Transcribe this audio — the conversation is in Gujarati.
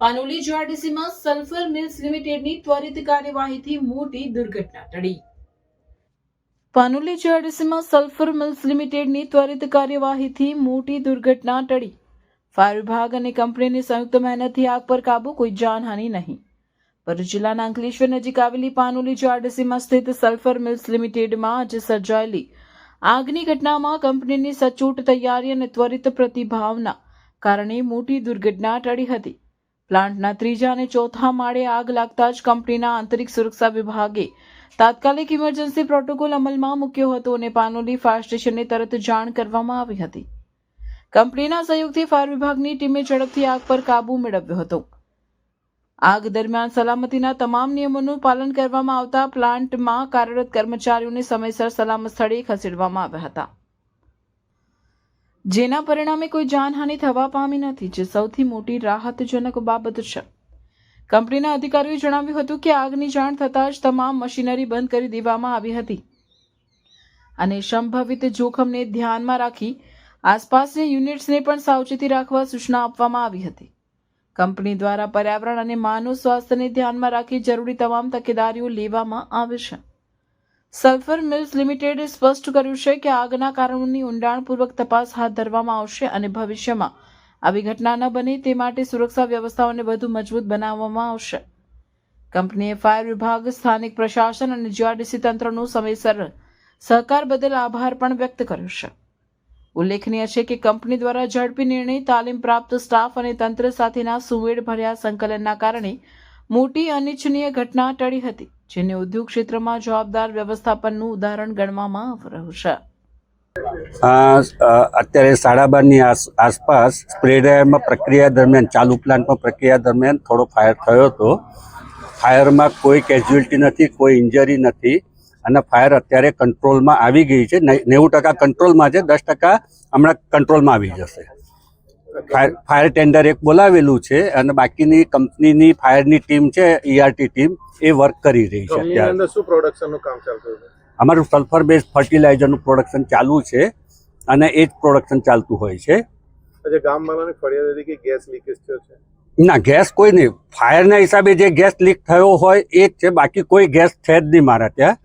પાનોલી જીઆરડીસીમાં સલ્ફર મિલ્સ લિમિટેડની ત્વરિત કાર્યવાહીથી મોટી દુર્ઘટના ટળી. પાનોલી જીઆરડીસીમાં સલ્ફર મિલ્સ લિમિટેડની ત્વરિત કાર્યવાહીથી મોટી દુર્ઘટના ટળી. ફાયર વિભાગ અને કંપનીની સંયુક્ત મહેનતથી આગ પર કાબુ કોઈ જાનહાનિ નહીં. ભરૂચ જિલ્લાના અંકલેશ્વર નજીક આવેલી પાનોલી જીઆરડીસીમાં સ્થિત સલ્ફર મિલ્સ લિમિટેડમાં આજે સર્જાયેલી આગની ઘટનામાં કંપનીની સચોટ તૈયારી અને ત્વરિત પ્રતિભાવના કારણે મોટી દુર્ઘટના ટળી હતી. પ્લાન્ટના ત્રીજા અને ચોથા માળે આગ લાગતા જ કંપનીના આંતરિક સુરક્ષા વિભાગે તાત્કાલિક ઇમરજન્સી પ્રોટોકોલ અમલમાં મૂક્યો હતો અને પાનોલી ફાયર સ્ટેશનને તરત જાણ કરવામાં આવી હતી. કંપનીના સહયોગથી ફાયર વિભાગની ટીમે ઝડપથી આગ પર કાબૂ મેળવ્યો હતો. આગ દરમિયાન સલામતીના તમામ નિયમોનું પાલન કરવામાં આવતા પ્લાન્ટમાં કાર્યરત કર્મચારીઓને સમયસર સલામત સ્થળે ખસેડવામાં આવ્યા હતા. જેના પરિણામે કોઈ જાનહાનિ થવા પામી નથી, જે સૌથી મોટી રાહતજનક બાબત છે. કંપનીના અધિકારીઓએ જણાવ્યું હતું કે આગની જાણ થતાં જ તમામ મશીનરી બંધ કરી દેવામાં આવી હતી. અને સંભવિત જોખમને ધ્યાનમાં રાખી આસપાસની યુનિટ્સને પણ સાવચેતી રાખવા સૂચના આપવામાં આવી હતી. કંપની દ્વારા પર્યાવરણ અને માનવ સ્વાસ્થ્યને ધ્યાનમાં રાખી જરૂરી તમામ તકેદારીઓ લેવામાં આવે છે. સલ્ફર મિલ્સ લિમિટેડે સ્પષ્ટ કર્યું છે કે આગના કારણોની ઊંડાણપૂર્વક તપાસ હાથ ધરવામાં આવશે અને ભવિષ્યમાં આવી ઘટના ન બને તે માટે સુરક્ષા વ્યવસ્થાઓને વધુ મજબૂત બનાવવામાં આવશે. કંપનીએ ફાયર વિભાગ, સ્થાનિક પ્રશાસન અને જીઆરડીસી તંત્રનો સમયસર સહકાર બદલ આભાર પણ વ્યક્ત કર્યો છે. ઉલ્લેખનીય છે કે કંપની દ્વારા ઝડપી નિર્ણય, તાલીમ પ્રાપ્ત સ્ટાફ અને તંત્ર સાથેના સુમેળ ભર્યા સંકલનના કારણે મોટી અનિચ્છનીય ઘટના ટળી હતી. જેને ઉદ્યોગ ક્ષેત્રમાં જવાબદાર વ્યવસ્થાપનનું ઉદાહરણ ગણવામાં આવી રહ્યું છે. આ અ, અત્યારે સાડા બારની આસ આસપાસ સ્પ્રેડમાં પ્રક્રિયા દરમિયાન ચાલુ પ્લાન્ટમાં પ્રક્રિયા દરમિયાન થોડો ફાયર થયો હતો. ફાયરમાં કોઈ કેઝ્યુઅલ્ટી નથી કોઈ ઇન્જરી નથી અને ફાયર અત્યારે કંટ્રોલમાં આવી ગઈ છે. નેવું ટકા કંટ્રોલમાં છે દસ ટકા હમણાં કંટ્રોલમાં આવી જશે. ફાયર ટેન્ડર એક બોલાવેલું છે અને બાકીની કંપનીની ફાયરની ટીમ છે ઈઆરટી ટીમ એ વર્ક કરી રહી છે અત્યારે. શું પ્રોડક્શનનું કામ ચાલતું હતું? અમારું સલ્ફર બેઝ ફર્ટિલાઇઝરનું પ્રોડક્શન ચાલુ છે અને એ જ પ્રોડક્શન ચાલતું હોય છે. આજે ગામવાળાને ફરિયાદ હતી કે ગેસ લીકેજ થયો છે? ના ગેસ કોઈ નહીં. ફાયરના હિસાબે જે ગેસ લીક થયો હોય એ જ છે. બાકી કોઈ ગેસ છે જ નહીં મારા ત્યાં.